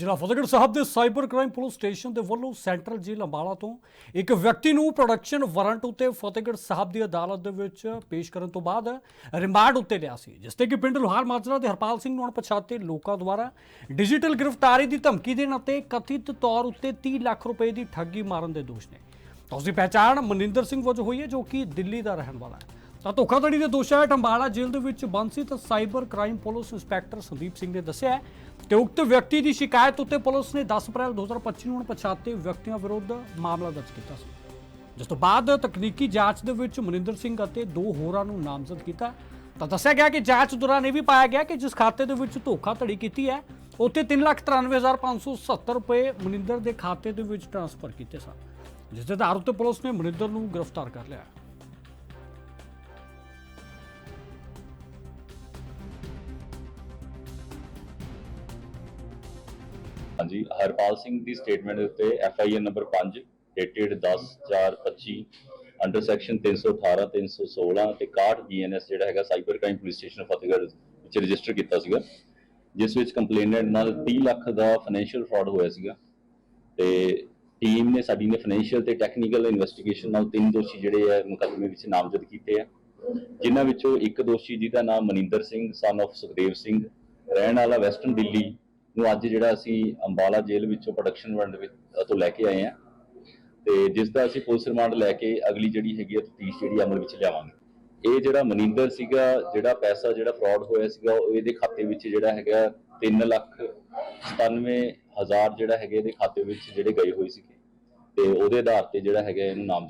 ਜ਼ਿਲ੍ਹਾ ਫਤਿਹਗੜ੍ਹ ਸਾਹਿਬ ਦੇ cyber crime police station ਦੇ ਵੱਲੋਂ ਸੈਂਟਰਲ ਜੇਲ੍ਹ ਅੰਬਾਲਾ ਤੋਂ ਇੱਕ ਵਿਅਕਤੀ ਨੂੰ ਪ੍ਰੋਡਕਸ਼ਨ ਵਾਰੰਟ ਉੱਤੇ ਫਤਿਹਗੜ੍ਹ ਸਾਹਿਬ ਦੀ ਅਦਾਲਤ ਦੇ ਵਿੱਚ ਪੇਸ਼ ਕਰਨ ਤੋਂ ਬਾਅਦ ਰਿਮਾਂਡ ਉੱਤੇ ਲਿਆ ਸੀ, ਜਿਸ ਤੇ ਕਿ ਪਿੰਡ ਲੋਹਾਰ ਮਾਜਰਾ ਦੇ ਹਰਪਾਲ ਸਿੰਘ ਨੂੰ ਅਣਪਛਾਤੇ ਲੋਕਾਂ ਦੁਆਰਾ ਡਿਜੀਟਲ ਗ੍ਰਿਫਤਾਰੀ ਦੀ ਧਮਕੀ ਦੇਣ ਅਤੇ ਕਥਿਤ ਤੌਰ ਉੱਤੇ 30 ਲੱਖ ਰੁਪਏ ਦੀ ਠੱਗੀ ਮਾਰਨ ਦੇ ਦੋਸ਼ ਨੇ। ਤਾਂ ਉਸ ਦੀ ਪਹਿਚਾਣ ਮਨਿੰਦਰ ਸਿੰਘ ਵਜੋਂ ਹੋਈ ਹੈ, ਜੋ ਕਿ ਦਿੱਲੀ ਦਾ ਰਹਿਣ ਵਾਲਾ ਹੈ। ਤਾਂ ਧੋਖਾਧੜੀ ਦੇ ਦੋਸ਼ਾਂ ਹੇਠ ਅੰਬਾਲਾ ਜੇਲ੍ਹ ਦੇ ਵਿੱਚ ਬੰਦ ਸੀ ਤਾਂ cyber crime police inspector Sandeep Singh ਨੇ ਦੱਸਿਆ ਹੈ ਕਿ ਉਕਤ ਵਿਅਕਤੀ ਦੀ ਸ਼ਿਕਾਇਤ ਉੱਤੇ ਪੁਲਿਸ ਨੇ 10 ਅਪ੍ਰੈਲ 2025 ਨੂੰ ਪਛਾਤੇ ਵਿਅਕਤੀਆਂ ਵਿਰੁੱਧ ਮਾਮਲਾ ਦਰਜ ਕੀਤਾ ਸੀ। ਜਿਸ ਤੋਂ ਬਾਅਦ ਤਕਨੀਕੀ ਜਾਂਚ ਦੇ ਵਿੱਚ ਮਨਿੰਦਰ ਸਿੰਘ ਅਤੇ ਦੋ ਹੋਰਾਂ ਨੂੰ ਨਾਮਜ਼ਦ ਕੀਤਾ ਤਾਂ ਦੱਸਿਆ ਗਿਆ ਕਿ ਜਾਂਚ ਦੌਰਾਨ ਇਹ ਵੀ ਪਾਇਆ ਗਿਆ ਕਿ ਜਿਸ ਖਾਤੇ ਦੇ ਵਿੱਚ ਧੋਖਾਧੜੀ ਕੀਤੀ ਹੈ ਉੱਤੇ 393570 ਰੁਪਏ ਮਨਿੰਦਰ ਦੇ ਖਾਤੇ ਦੇ ਵਿੱਚ ਟ੍ਰਾਂਸਫਰ ਕੀਤੇ ਸਨ, ਜਿਸ ਦੇ ਆਧਾਰ ਉੱਤੇ ਪੁਲਿਸ ਨੇ ਮਨਿੰਦਰ ਨੂੰ ਗ੍ਰਿਫਤਾਰ ਕਰ ਲਿਆ ਹਾਂਜੀ, ਹਰਪਾਲ ਸਿੰਘ ਦੀ ਸਟੇਟਮੈਂਟ ਦੇ ਉੱਤੇ F I R number 5 dated 10 4 25 under section 318 316 ਤੇ 61 ਜੀਐਨਐਸ ਜਿਹੜਾ ਹੈਗਾ cyber crime police station Fatehgarh ਵਿੱਚ ਰਜਿਸਟਰ ਕੀਤਾ ਸੀਗਾ, ਜਿਸ ਵਿੱਚ ਕੰਪਲੇਨੈਂਟ ਨਾਲ 30 ਲੱਖ ਦਾ ਫਾਈਨੈਂਸ਼ੀਅਲ ਫਰਾਡ ਹੋਇਆ ਸੀਗਾ ਤੇ ਟੀਮ ਨੇ ਸਾਡੀ ਨੇ ਫਾਈਨੈਂਸ਼ੀਅਲ ਤੇ ਟੈਕਨੀਕਲ ਇਨਵੈਸਟੀਗੇਸ਼ਨ ਨਾਲ ਤਿੰਨ ਦੋਸ਼ੀ ਜਿਹੜੇ ਆ ਮੁਕੱਦਮੇ ਵਿੱਚ ਨਾਮਜ਼ਦ ਕੀਤੇ ਆ, ਜਿਨ੍ਹਾਂ ਵਿੱਚੋਂ ਇੱਕ ਦੋਸ਼ੀ ਜਿਹਦਾ ਨਾਮ ਮਨਿੰਦਰ ਸਿੰਘ ਸਨ of ਸੁਖਦੇਵ ਸਿੰਘ, ਰਹਿਣ ਵਾਲਾ ਵੈਸਟਰਨ ਦਿੱਲੀ ਨੂੰ ਅੱਜ ਜਿਹੜਾ ਅਸੀਂ ਅੰਬਾਲਾ ਜੇਲ੍ਹ ਵਿੱਚੋਂ ਪ੍ਰੋਡਕਸ਼ਨ ਵਾਰੰਟ ਵਿੱਚ ਤੋਂ ਲੈ ਕੇ ਆਏ ਆ ਤੇ ਜਿਸ ਦਾ ਅਸੀਂ ਪੁਲਿਸ ਰਿਮਾਂਡ ਲੈ ਕੇ ਅਗਲੀ ਜਿਹੜੀ ਹੈਗੀ ਆ ਤਫਤੀਸ਼ ਜਿਹੜੀ ਅਮਲ ਵਿੱਚ ਲਿਆਵਾਂਗੇ। ਇਹ ਜਿਹੜਾ ਮਨਿੰਦਰ ਸੀਗਾ, ਜਿਹੜਾ ਪੈਸਾ, ਜਿਹੜਾ ਫਰਾਡ ਹੋਇਆ ਸੀਗਾ ਇਹਦੇ ਖਾਤੇ ਵਿੱਚ ਜਿਹੜਾ ਹੈਗਾ 3 ਲੱਖ 97 ਹਜ਼ਾਰ ਜਿਹੜਾ ਹੈਗੇ ਇਹਦੇ ਖਾਤੇ ਵਿੱਚ ਜਿਹੜੇ ਗਏ ਹੋਏ ਸੀਗੇ। ਤੇ ਉਹਦੇ ਆਧਾਰ ਤੇ ਜਿਹੜਾ ਹੈਗਾ ਇਹਨੂੰ ਨਾਮਜ਼ਦ